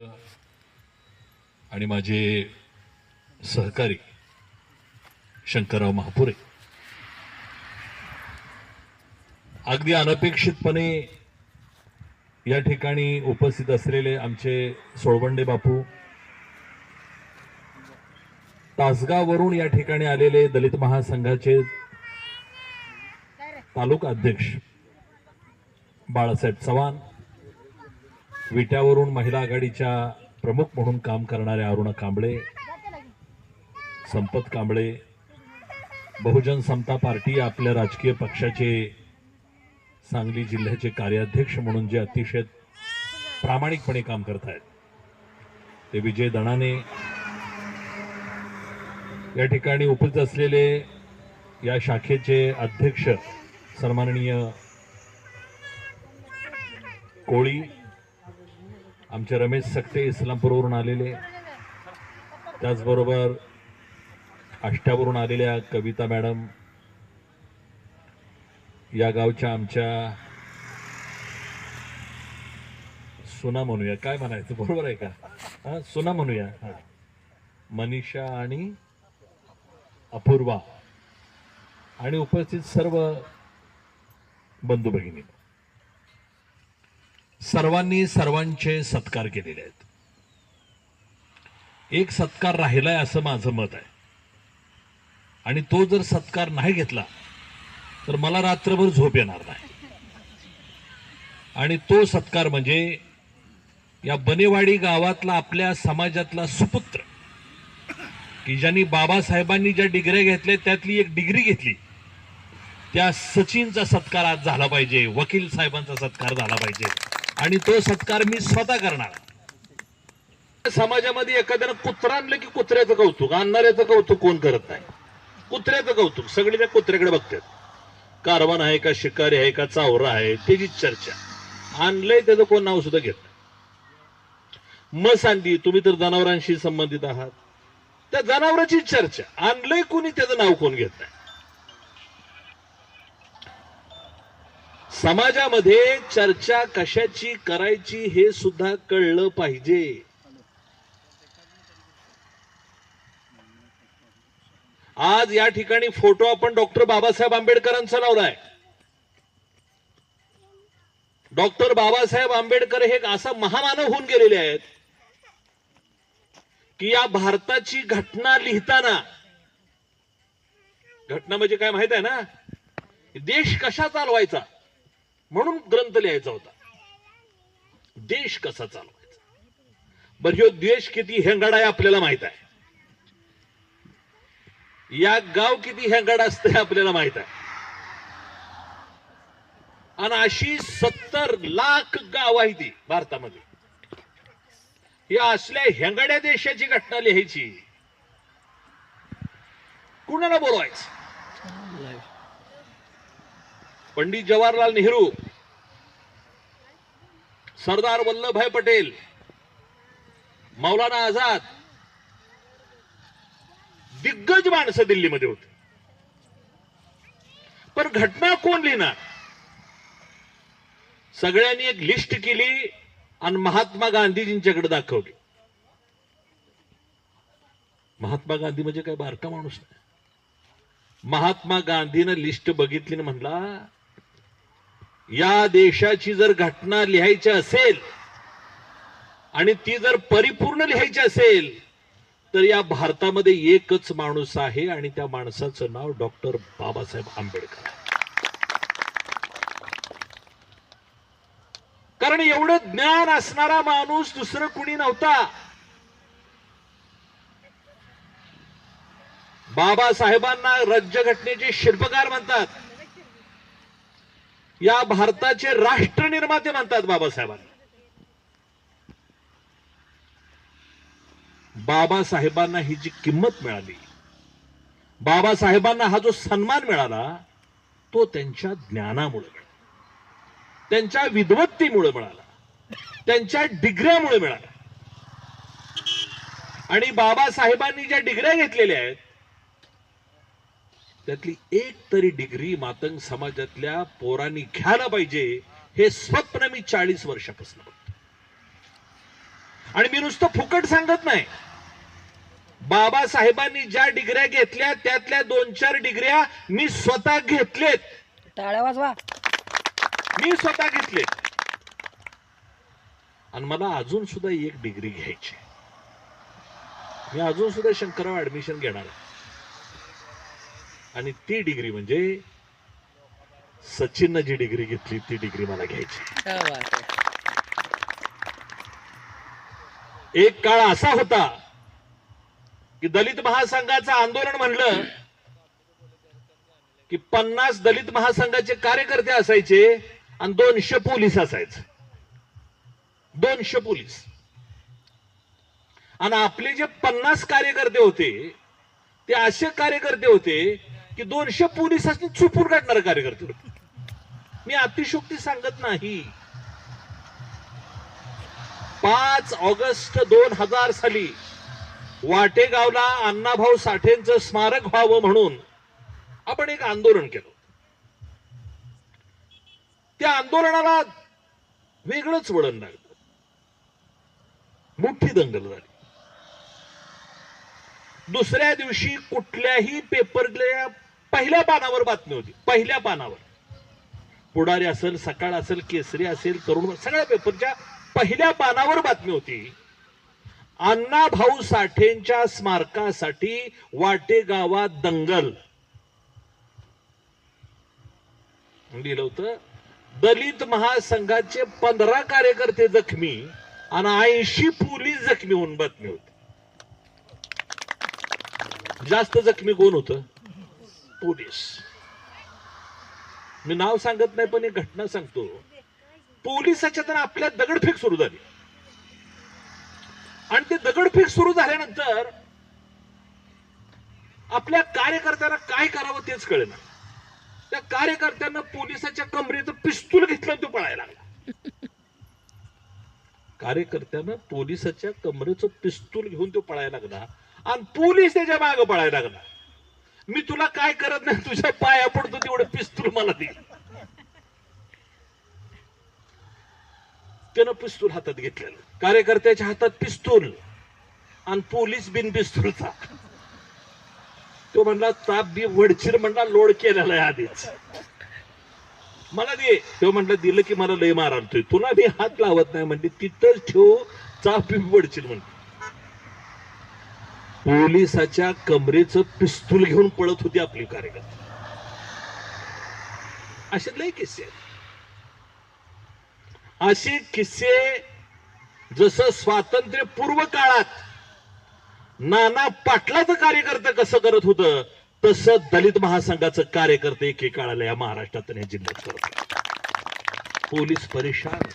आणि माझे सहकारी शंकरराव महापुरे. अगदी अनपेक्षितपणे या ठिकाणी उपस्थित असलेले आमचे सोळबंडे बापू तासगाववरून या ठिकाणी आलेले दलित महासंघाचे तालुका अध्यक्ष बाळासाहेब चव्हाण विट्यावरून महिला आघाडीच्या प्रमुख म्हणून काम करणाऱ्या अरुणा कांबळे संपत कांबळे बहुजन समता पार्टी आपल्या राजकीय पक्षाचे सांगली जिल्ह्याचे कार्याध्यक्ष म्हणून जे अतिशय प्रामाणिकपणे काम करत आहेत. ते विजय दणाने या ठिकाणी उपस्थित असलेले या शाखेचे अध्यक्ष सन्माननीय कोळी आमचे रमेश सकटे इस्लामपूरवरून आलेले. त्याचबरोबर आष्ट्यावरून आलेल्या कविता मॅडम. या गावच्या आमच्या सुना म्हणूया. काय म्हणायचं? बरोबर आहे का? हा सुना म्हणूया. हा. मनीषा आणि अपूर्वा आणि उपस्थित सर्व बंधू भगिनी सर्वांनी सर्वांचे सत्कार केलेले आहेत. एक सत्कार राहिलाय असं माझं मत आहे. आणि तो जर सत्कार नाही घेतला तर मला रात्रभर झोप येणार नाही. आणि तो सत्कार म्हणजे या बनेवाडी गावातला आपल्या समाजातला सुपुत्र की ज्यांनी बाबासाहेबांनी ज्या डिग्र्या घेतल्या त्यातली एक डिग्री घेतली त्या सचिनचा सत्कार आज झाला पाहिजे वकील साहेबांचा सत्कार झाला पाहिजे. आणि तो सत्कार मी स्वतः करणार. समाजामध्ये एखाद्यानं कुत्रा आणलं की कुत्र्याचं कौतुक आणणाऱ्याचं कौतुक कोण करत नाही. कुत्र्याचं कौतुक सगळे त्या कुत्र्याकडे बघतात. कारवान आहे का शिकारी आहे का चावरा आहे त्याची चर्चा. आणलंय त्याचं कोण नाव सुद्धा घेत नाही. मग आणली तुम्ही तर जनावरांशी संबंधित आहात. त्या जनावरांची चर्चा. आणलंय कोणी त्याचं नाव कोण घेत नाही. समाजामध्ये चर्चा कशाची करायची हे सुद्धा कळलं पाहिजे. आज या ठिकाणी फोटो आपण डॉक्टर बाबासाहेब आंबेडकरांचा लावलाय. डॉक्टर बाबासाहेब आंबेडकर हे असा महामानव होऊन गेलेले आहेत की या भारताची घटना लिहिताना घटना म्हणजे काय माहीत आहे ना? देश कशा चालवायचा? म्हणून ग्रंथ लिहायचा होता. देश कसा चालवायचा? बर ह्यो देश किती हेंगाड आहे आपल्याला माहीत आहे. या गाव किती हेंगाड असते आपल्याला माहीत आहे. आणि अशी सत्तर लाख गाव आहे ती भारतामध्ये. या असल्या हेंगाड्या देशाची घटना लिहायची. कुणाला बोलवायचं? पंडित जवाहरलाल नेहरू सरदार वल्लभभाई पटेल मौलाना आझाद दिग्गज माणसं दिल्लीमध्ये होते. पण घटना कोण लिहिणार? सगळ्यांनी एक लिस्ट केली आणि महात्मा गांधीजींच्याकडे दाखवली. महात्मा गांधी म्हणजे काय बारका माणूस नाही. महात्मा गांधीनं लिस्ट बघितली आणि म्हणला या देशाची जर घटना लिहायची असेल आणि ती जर परिपूर्ण लिहायची असेल तर या भारतामध्ये एकच माणूस आहे आणि त्या माणसाचं नाव डॉक्टर बाबासाहेब आंबेडकर कारण एवढं ज्ञान असणारा माणूस दुसरं कुणी नव्हता. बाबासाहेबांना राज्यघटनेचे शिल्पकार म्हणतात. या भारताचे राष्ट्र निर्माते म्हणतात बाबासाहेबांना. बाबासाहेबांना ही जी किंमत मिळाली बाबासाहेबांना हा जो सन्मान मिळाला तो त्यांच्या ज्ञानामुळे मिळाला त्यांच्या विद्वत्तेमुळे मिळाला त्यांच्या डिग्र्यामुळे मिळाला. आणि बाबासाहेबांनी ज्या डिग्र्या घेतलेल्या आहेत त्यातली एक तरी डिग्री मातंग समाजातल्या पोरांनी घ्यायला पाहिजे हे स्वप्न मी चाळीस वर्षापासून बघतो. आणि मी नुसतं फुकट सांगत नाही. बाबासाहेबांनी ज्या डिग्र्या घेतल्या त्यातल्या दोन चार डिग्र्या मी स्वतः घेतलेत. टाळ्या वाजवा. मी स्वतः घेतले आणि मला अजून सुद्धा एक डिग्री घ्यायची मी अजून सुद्धा शंकरराव ऍडमिशन घेणार आहे. आणि ती डिग्री म्हणजे सचिननं जी डिग्री घेतली ती डिग्री मला घ्यायची. एक काळ असा होता की दलित महासंघाचं आंदोलन म्हणलं की पन्नास दलित महासंघाचे कार्यकर्ते असायचे आणि दोनशे पोलीस असायचे. दोनशे पोलीस. आणि आपले जे पन्नास कार्यकर्ते होते ते असे कार्यकर्ते होते की दोनशे पोलिसांनी चुपून काढणार कार्यकर्ते मी अतिशोक्ती सांगत नाही. पाच ऑगस्ट दोन हजार साली वाटेगावला अण्णाभाऊ साठेंचं स्मारक व्हावं म्हणून आपण एक आंदोलन केलं त्या आंदोलनाला वेगळंच वळण लागलं. मोठी दंगल झाली. दुसऱ्या दिवशी कुठल्याही पेपरल्या पहिल्या पानावर बातमी होती. पहिल्या पानावर. पुढारी असेल सकाळ असेल केसरी असेल तरुण सगळ्या पेपरच्या पहिल्या पानावर बातमी होती. अण्णा भाऊ साठेंच्या स्मारकासाठी वाटेगावात दंगल. लिहिलं होतं दलित महासंघाचे पंधरा कार्यकर्ते जखमी आणि ऐंशी पोलीस जखमी होऊन बातमी होती. जास्त जखमी कोण होतं? पोलीस. मी नाव सांगत नाही पण एक घटना सांगतो. पोलिसाच्या तर आपल्या दगडफेक सुरू झाली. आणि ते दगडफेक सुरू झाल्यानंतर आपल्या कार्यकर्त्यांना काय करावं तेच कळेना. त्या कार्यकर्त्यांना पोलिसाच्या कमरेचं पिस्तूल घेतलं तो पळायला लागला. कार्यकर्त्यांना पोलिसाच्या कमरेचं पिस्तूल घेऊन तो पळायला लागला आणि पोलीस त्याच्यामागे पळायला लागला. मी तुला काय करत नाही तुझ्या पाया पडतो तेवढं पिस्तूल मला दे. त्यानं पिस्तूल हातात घेतलेलं. कार्यकर्त्याच्या हातात पिस्तूल आणि पोलीस बिन पिस्तूलचा. तो म्हणला ताप बी वडचिर म्हणला लोड केलेला आहे आधीच. मला दे. तो म्हणला दिलं की मला लय मार तुला मी हात लावत नाही म्हणजे तिथंच ठेव चाप बी वडचिर म्हणते पोलिसाच्या कमरेचं पिस्तूल घेऊन पळत होती आपली कार्यकर्ते असे लय किस्से असे किस्से जसं स्वातंत्र्य पूर्व काळात नाना पाटलाचं कार्यकर्ते कसं करत होतं तसं दलित महासंघाचं कार्यकर्ते एकेकाळाला या महाराष्ट्रात या जिल्ह्यात करत पोलीस परेशान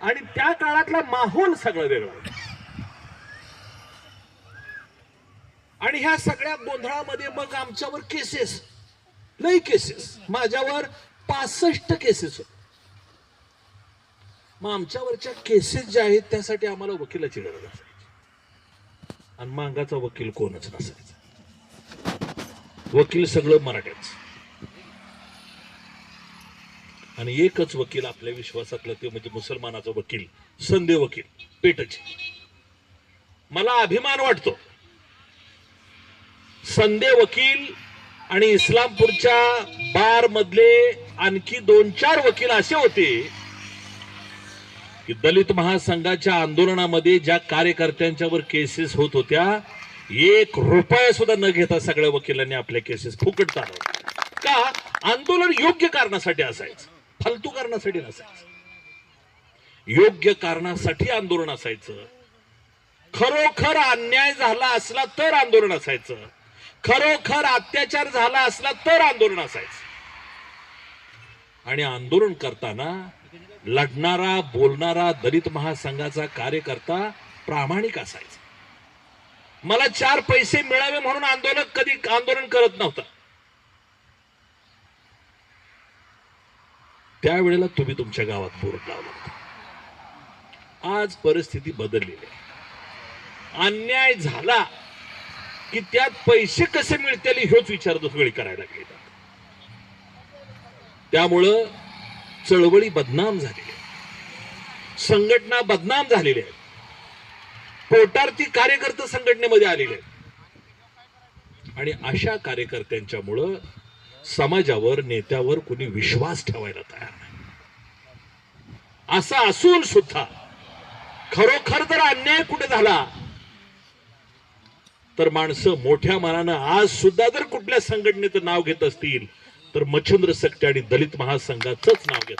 आणि त्या काळातला माहोल सगळं वेगळा आणि ह्या सगळ्या गोंधळामध्ये मग आमच्यावर केसेस लई केसेस माझ्यावर पासष्ट केसेस मग आमच्यावरच्या केसेस ज्या आहेत त्यासाठी आम्हाला वकिलाची गरज असायची. आणि मांगाचा वकील कोणच नसायचा. वकील सगळं मराठ्याच. आणि एकच वकील आपल्या विश्वासातलं ते म्हणजे मुसलमानाचा वकील संदे वकील पेटचे. मला अभिमान वाटतो. संदे वकील आणि इस्लामपूरच्या बार मधले आणखी दोन चार वकील असे होते की दलित महासंघाच्या आंदोलनामध्ये ज्या कार्यकर्त्यांच्यावर केसेस होत होत्या एक रुपया सुद्धा न घेता सगळ्या वकिलांनी आपल्या केसेस फुकट चालवल्या का? आंदोलन योग्य कारणासाठी असायचं. फालतू कारणासाठी नसायचं. योग्य कारणासाठी आंदोलन असायचं. खरोखर अन्याय झाला असला तर आंदोलन असायचं. खरोखर अत्याचार झाला असला तर आंदोलन असायचं. आणि आंदोलन करताना लढणारा बोलणारा दलित महासंघाचा कार्यकर्ता प्रामाणिक असायचा. मला चार पैसे मिळावे म्हणून आंदोलक कधी आंदोलन करत नव्हता. त्यावेळेला तुम्ही तुमच्या गावात बोर्ड लावला होता. आज परिस्थिती बदललेली आहे. अन्याय झाला. की त्यात पैसे कसे मिळतील हेच विचार वेळी करायला लागले. त्यामुळं चळवळी बदनाम झाली संघटना बदनाम झालेल्या आहेत पोटार्थी कार्यकर्ते संघटनेमध्ये आलेले आहेत. आणि अशा कार्यकर्त्यांच्यामुळं समाजावर नेत्यावर कुणी विश्वास ठेवायला तयार नाही. असं असून सुद्धा खरोखर जर अन्याय कुठे झाला तर माणसं मोठ्या मनानं आज सुद्धा जर कुठल्या संघटनेचं नाव घेत असतील तर मच्छिंद्र सकटे आणि दलित महासंघाचंच नाव घेत